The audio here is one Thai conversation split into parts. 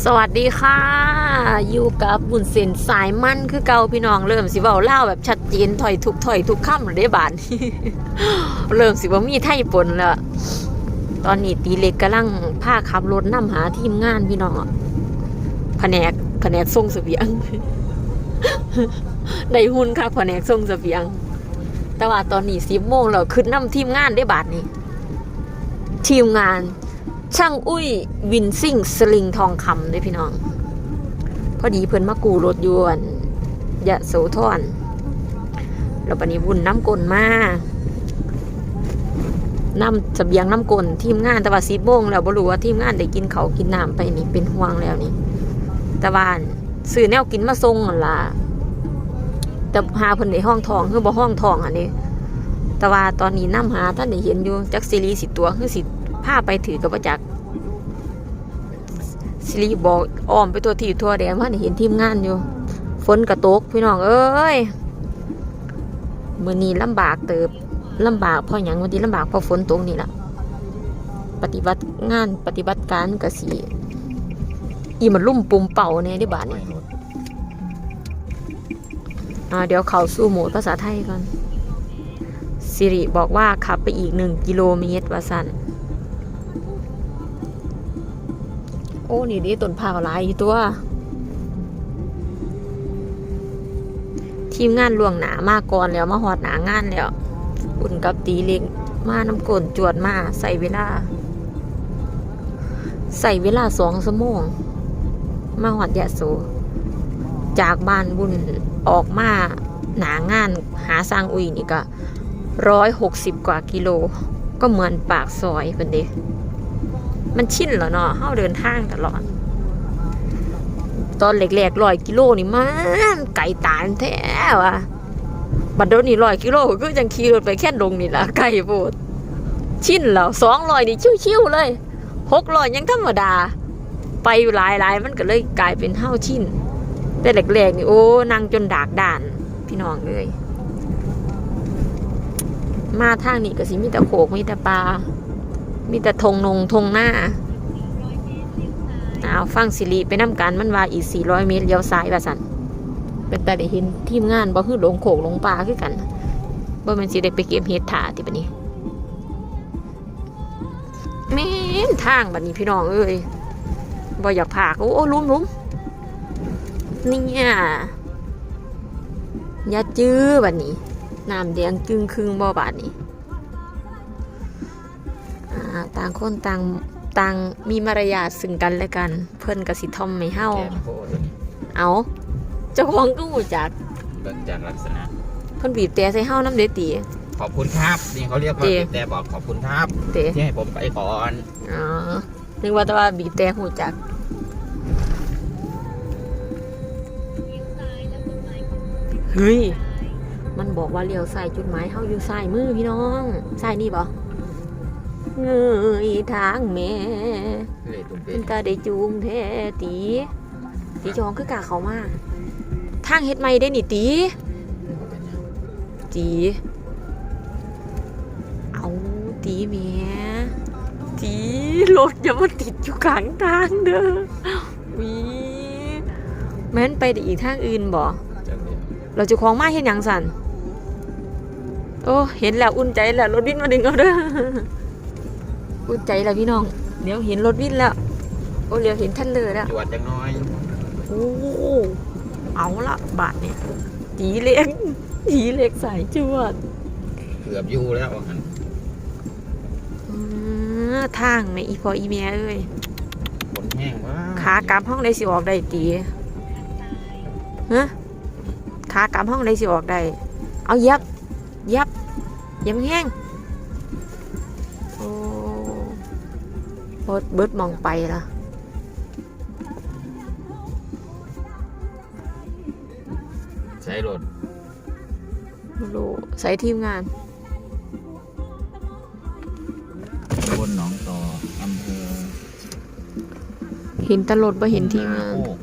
สวัสดีค่ะ อยู่กับบุญเส้นสายมั่นคือเก่าพี่น้องเริ่มสิเว้าเล่าแบบชัดเจนถอยทุกถอยทุกค่ำเลยได้บานเริ่มสิว่ามีไทยปนแล้ว ตอนนี้ตีเล็กกำลังพาขับรถนำหาทีมงานพี่น้องแผนกแผนกส่งเสบียงได้หุ่นค่ะแผนกส่งเสบียง แต่ว่าตอนนี้สิบโมงแล้วขึ้นนำทีมงานได้บาทนี้ทีมงาน ช่างอุ้ยวินซิ่งสลิงทองคำด้วยพี่น้อง พอดีเพิ่นมากูรถยวนยะโสธรแล้วปันนี้วุ่นน้ำกลมาน้ำเบียงน้ำกลทีมงานต่ว่าสีโมงแล้วบรู้ว่าทีมงานได้กินเขากินน้ำไปนี่เป็นห่วงแล้วนี่ต่ว่าซื้อแนวกินมาส่งนั่นล่ะแต่หาเพิ่นในห้องทองคือบ่ห้องทองอันนี้ แต่ว่าตอนนี้น้ำหาท่านได้เห็นอยู่จักซีรีสิตัวคือสิ พาไปถือกับประจักษ์ซีรีบอกอ้อมไปตัวที่ทั่วแดนว่าเห็นทีมงานอยู่ ฝนกระตกพี่น้องเอ้ยมือนี้ลำบากเติบลำบากเพราะหยังวันนี้ลำบากเพราะฝนตกนี่ล่ะปฏิบัติงานปฏิบัติการกระสีอีมันลุ่มปุ่มเป่าเนี่ยได้บาทนี่อ่าเดี๋ยวเขาสู่โหมดภาษาไทยก่อนสิริบอกว่าขับไปอีกหนึ่งกิโลเมตรว่าสัน อ้นี่ดิต้นพาวหลายอยู่ตัว ทีมงานล่วงหนามาก่อนแล้วมาหอดหนางานแล้วอุ่นกับตีเล็กมาน้ำกลนจวดมาใส่เวลา ใส่เวลาสองชั่วโมง มาหอดยะโสจากบ้านบุญออกมาหนางานหาสร้างอุยนี่ก็ร้อยหกสิบกว่ากิโล ก็เหมือนปากซอยเป็นเดะ มันชินแล้วเนาะเฮาเดินทางตลอด ตอนแรกๆร้อยกิโลนี่มันไก่ตานแท้วะบัดเดี๋ยวนี้ร้อยกิโลก็ยังขี่รถไปแค่ลงนี่ละไก่โพดชินแล้วสองร้อยนี่ชิวๆเลยหกร้อยยังธรรมดา ไปหลายๆมันก็เลยกลายเป็นเฮาชินแต่แรกๆนี่โอ้นั่งจนดากด่าน พี่น้องเลยมาทางนี้ก็สิมีแต่โขกมีแต่ปลา มีแต่ทงนงทงหน้าเอาฟังสิริไปน้ำกันมันว่าอีก 400 เมตรเลี้ยวซ้ายว่าสันเป็นแต่ได้เห็นทีมงานบ่คือหลงโขกหลงปลาคือกันบ่แมันสิได้ไปเก็บเห็ดถาที่บัดนี้แม่นทางบัดนี้พี่น้องเอ้ยบ่อยากพากโอ้โอ้ลุ้มลุ้มเนี่ยยาจื้อบัดนี้น้ำแดงจึงครึ่งบ่บาทนี่อ่า ต่างคนต่างต่างมีมารยาทซึ่งกันและกัน เพิ่นกับสิทอมไม่เฮาแกนโคตรนี่เอาเจ้าของก็หูจักเบิ่งจากลักษณะ เพิ่นบีบแต่ใส่เฮาน้ำเดอตีขอบคุณครับ นี่เขาเรียกว่าเจ๊บีบแต่บอกขอบคุณครับ เตะที่ให้ผมไปก่อน อ๋อนึกว่าแต่ว่าบีบแต่หูจักเฮ้ยมันบอกว่าเลี้ยวซ้ายจุดหมายเฮาอยู่ซ้ายมือพี่น้องซ้ายนี่บ่ เงยทางแม่เลยตุ้มเป็เป็นนตาได้จูงแท้ตีตีจองคือกาเขามาทางเฮ็ดไม่ได้นี่ตีตีเอาตีเมียตีรถอย่ามาติดอยู่กลางทางเด้อวีแม้นไปได้อีกทางอื่นบ่จังเลยเราจะคล้องมาเห็นยังสันโอ้ เห็นแล้วอุ่นใจแล้วรถวิ่งมาดึงเอาเด้อ อุ่นใจแล้วพี่น้อง เดี๋ยวเห็นรถวิ่งแล้ว โอ้เดี๋ยวเห็นท่านเลยแล้วจวดจังน้อย โอ้เอาละบาทเนี่ยจีเล็กจีเล็กสายจวด เกือบอยู่แล้วว่างั้นอือทางในอีพออีเมียเอ้ยฝนแห้งว่าขากลับห้องได้สิออกได้ตีฮะขากลับห้องได้สิออกได้ เอาเย็บเย็บเย็บแห้งโอ้ เบิดเบิดมองไปละใช้รถไม่รู้ใส่ทีมงานบนหนองต่ออำเภอเห็นแตลดบ่เห็นทีมงาน โคก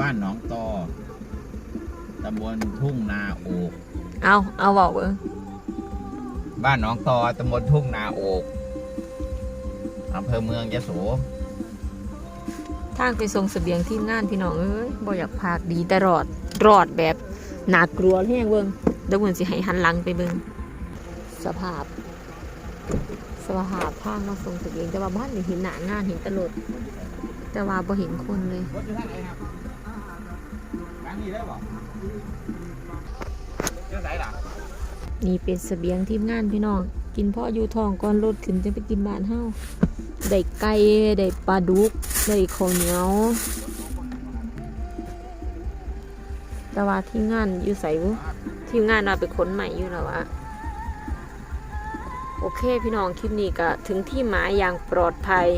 บ้านหนองตอตำบลทุ่งนาโอก เอาเอาบอกเบิ่งบ้านหนองตอตำบลทุ่งนาโอก อำเภอเมืองยะโสทางไปส่งเสบียงทีมงานพี่น้องเอ้ยบ่อยากพากดีแต่รอดรอดแบบน่ากลัวแห้งเบิ่งเดี๋ยวเพิ่นสิให้หันหลังไปเบิ่งสภาพ สภาพทางมาส่งเสบียงแต่ว่าบ้านนี่เห็นหน้างานเห็นแตลดแต่ว่าบ่เห็นคนเลยรถอยู่ทางไหนครับทางนี้ได้บ่เจ้าไหนล่ะนี่เป็นเสบียงทีมงานพี่น้อง กินพ่ออยู่ท้องก่อนรถขึ้นจะไปกินบ้านเฮา ได้ไก่ได้ปลาดุกได้ข้าวเหนียวแต่ว่าทีมงานอยู่ใส่บุทีมงานเราไปค้นใหม่อยู่แล้ววะโอเคพี่น้องคลิปนี้ก็ถึงที่หมายอย่างปลอดภัย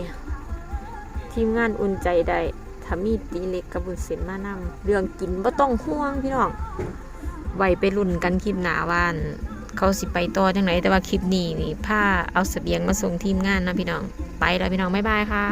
ทีมงานอุ่นใจได้ถ้ามีตีเล็กกับบุญเส้นมานำเรื่องกินบ่ต้องห่วงพี่น้องไว้ไปรุ่นกันคลิปหนาวันเขาสิไปต่อจังไหนแต่ว่าคลิปนี้นี่ผ้าเอาเสบียงมาส่งทีมงานนะพี่น้อง ไปแล้วพี่น้องบ๊ายบายค่ะ